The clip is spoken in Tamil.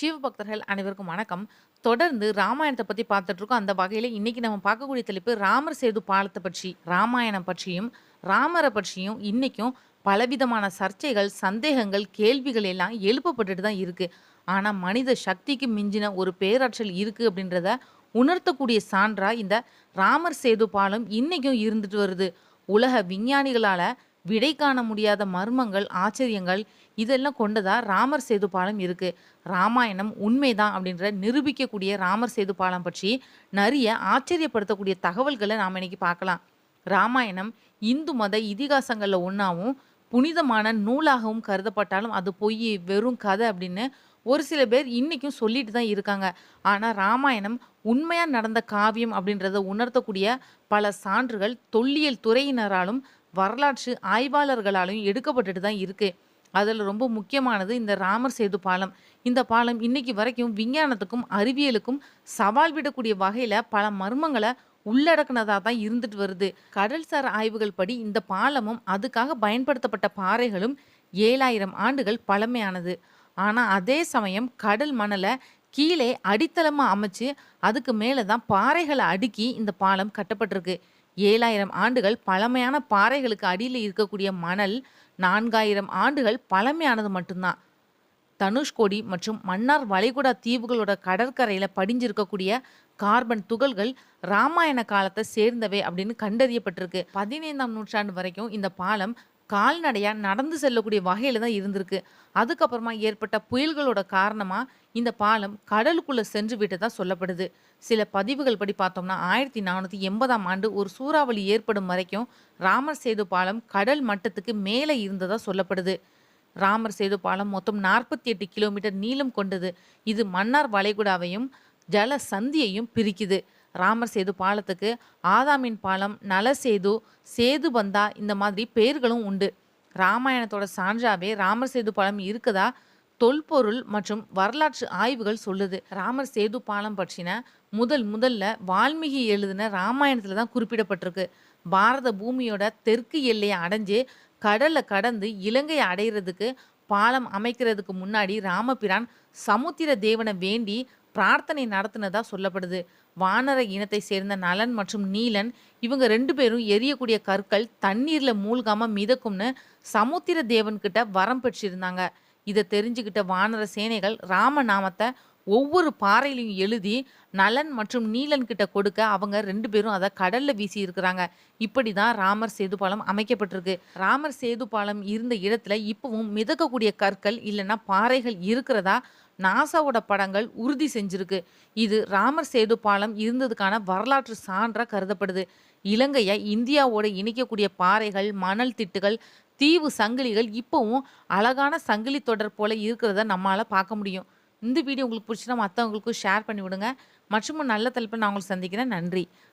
சிவபக்தர்கள் அனைவருக்கும் வணக்கம். தொடர்ந்து ராமாயணத்தை பற்றி பார்த்துட்டு இருக்கோம். அந்த வகையில் இன்னைக்கு நம்ம பார்க்கக்கூடிய தலைப்பு ராமர் சேது பாலத்தை பற்றி, ராமாயணம் பற்றியும், ராமரை பற்றியும் இன்னைக்கும் பலவிதமான சர்ச்சைகள், சந்தேகங்கள், கேள்விகள் எல்லாம் எழுப்பப்பட்டுட்டு தான் இருக்குது ஆனால் மனித சக்திக்கு மிஞ்சின ஒரு பேராற்றல் இருக்குது அப்படின்றத உணர்த்தக்கூடிய சான்றா இந்த ராமர் சேது பாலம் இன்னைக்கும் இருந்துட்டு வருது. உலக விஞ்ஞானிகளால் விடை காண முடியாத மர்மங்கள், ஆச்சரியங்கள் இதெல்லாம் கொண்டதா ராமர் சேது பாலம் இருக்கு. ராமாயணம் உண்மைதான் அப்படின்ற நிரூபிக்கக்கூடிய ராமர் சேது பாலம் பற்றி நிறைய ஆச்சரியப்படுத்தக்கூடிய தகவல்களை நாம் இன்னைக்கு பார்க்கலாம். ராமாயணம் இந்து மத இதிகாசங்களில் ஒன்றாவும் புனிதமான நூலாகவும் கருதப்பட்டாலும் அது பொய் வெறும் கதை அப்படின்னு ஒரு சில பேர் இன்னைக்கும் சொல்லிட்டு தான் இருக்காங்க. ஆனால் ராமாயணம் உண்மையாக நடந்த காவியம் அப்படின்றத உணர்த்தக்கூடிய பல சான்றுகள் தொல்லியல் துறையினராலும், வரலாற்று ஆய்வாளர்களாலையும் எடுக்கப்பட்டுட்டு தான் இருக்குது அதில் ரொம்ப முக்கியமானது இந்த ராமர் சேது பாலம். இந்த பாலம் இன்னைக்கு வரைக்கும் விஞ்ஞானத்துக்கும், அறிவியலுக்கும் சவால் விடக்கூடிய வகையில் பல மர்மங்களை உள்ளடக்கினதாக தான் இருந்துட்டு வருது. கடல்சார் ஆய்வுகள் படி இந்த பாலமும், அதுக்காக பயன்படுத்தப்பட்ட பாறைகளும் 7000 ஆண்டுகள் பழமையானது. ஆனால் அதே சமயம் கடல் மணலை கீழே அடித்தளமாக அமைச்சு, அதுக்கு மேலே தான் பாறைகளை அடுக்கி இந்த பாலம் கட்டப்பட்டிருக்கு. 7000 ஆண்டுகள் பழமையான பாறைகளுக்கு அடியில் இருக்கக்கூடிய மணல் 4000 ஆண்டுகள் பழமையானது மட்டும்தான் தனுஷ்கோடி மற்றும் மன்னார் வளைகுடா தீவுகளோட கடற்கரையில் படிஞ்சிருக்கக்கூடிய கார்பன் துகள்கள் ராமாயண காலத்தை சேர்ந்தவை அப்படின்னு கண்டறியப்பட்டிருக்கு. 15ஆம் நூற்றாண்டு வரைக்கும் இந்த பாலம் கால்நடையாக நடந்து செல்லக்கூடிய வகையில் தான் இருந்திருக்கு. அதுக்கப்புறமா ஏற்பட்ட புயல்களோட காரணமாக இந்த பாலம் கடலுக்குள்ளே சென்று விட்டதாக சொல்லப்படுது. சில பதிவுகள் படி பார்த்தோம்னா 1480ஆம் ஆண்டு ஒரு சூறாவளி ஏற்படும் வரைக்கும் ராமர் சேது பாலம் கடல் மட்டத்துக்கு மேலே இருந்ததாக சொல்லப்படுது. ராமர் சேது பாலம் மொத்தம் 48 கிலோமீட்டர் நீளம் கொண்டது. இது மன்னார் வளைகுடாவையும், ஜல சந்தியையும் பிரிக்குது. ராமர் சேது பாலத்துக்கு ஆதாமின் பாலம், நலசேது, சேதுபந்தா இந்த மாதிரி பெயர்களும் உண்டு. ராமாயணத்தோட சான்றாவே ராமர் சேது பாலம் இருக்குதா தொல்பொருள் மற்றும் வரலாற்று ஆய்வுகள் சொல்லுது. ராமர் சேது பாலம் பற்றின முதல் முதல்ல வால்மீகி எழுதின ராமாயணத்தில் தான் குறிப்பிடப்பட்டிருக்கு. பாரத பூமியோட தெற்கு எல்லையை அடைஞ்சு, கடலை கடந்து இலங்கையை அடைகிறதுக்கு பாலம் அமைக்கிறதுக்கு முன்னாடி ராமபிரான் சமுத்திர தேவனை வேண்டி பிரார்த்தனை நடத்தினதாக சொல்லப்படுது. வானர இனத்தை சேர்ந்த நலன் மற்றும் நீலன் இவங்க ரெண்டு பேரும் எரியக்கூடிய கற்கள் தண்ணீர்ல மூழ்காம மிதக்கும்னு சமுத்திர தேவன்கிட்ட வரம் பெற்றிருந்தாங்க. இதை தெரிஞ்சுக்கிட்ட வானர சேனைகள் ராம நாமத்தை ஒவ்வொரு பாறையிலையும் எழுதி நலன் மற்றும் நீலன் கிட்ட கொடுக்க அவங்க ரெண்டு பேரும் அதை கடல்ல வீசியிருக்கிறாங்க. இப்படி தான் ராமர் சேது பாலம் அமைக்கப்பட்டிருக்கு. ராமர் சேது பாலம் இருந்த இடத்துல இப்பவும் மிதக்கக்கூடிய கற்கள் இல்லைன்னா பாறைகள் இருக்கிறதா நாசாவோட படங்கள் உறுதி செஞ்சிருக்கு. இது ராமர் சேது பாலம் இருந்ததுக்கான வரலாற்று சான்றாக கருதப்படுது. இலங்கையை இந்தியாவோட இணைக்கக்கூடிய பாறைகள், மணல் திட்டுகள், தீவு சங்கிலிகள் இப்பவும் அழகான சங்கிலி தொடர் போல இருக்கிறத நம்மளால் பார்க்க முடியும். இந்த வீடியோ உங்களுக்கு பிடிச்சினா மற்றவங்களுக்கும் ஷேர் பண்ணி விடுங்க. மற்றும் நல்ல தலைப்புல நான் உங்களுக்கு சந்திக்கிறேன். நன்றி.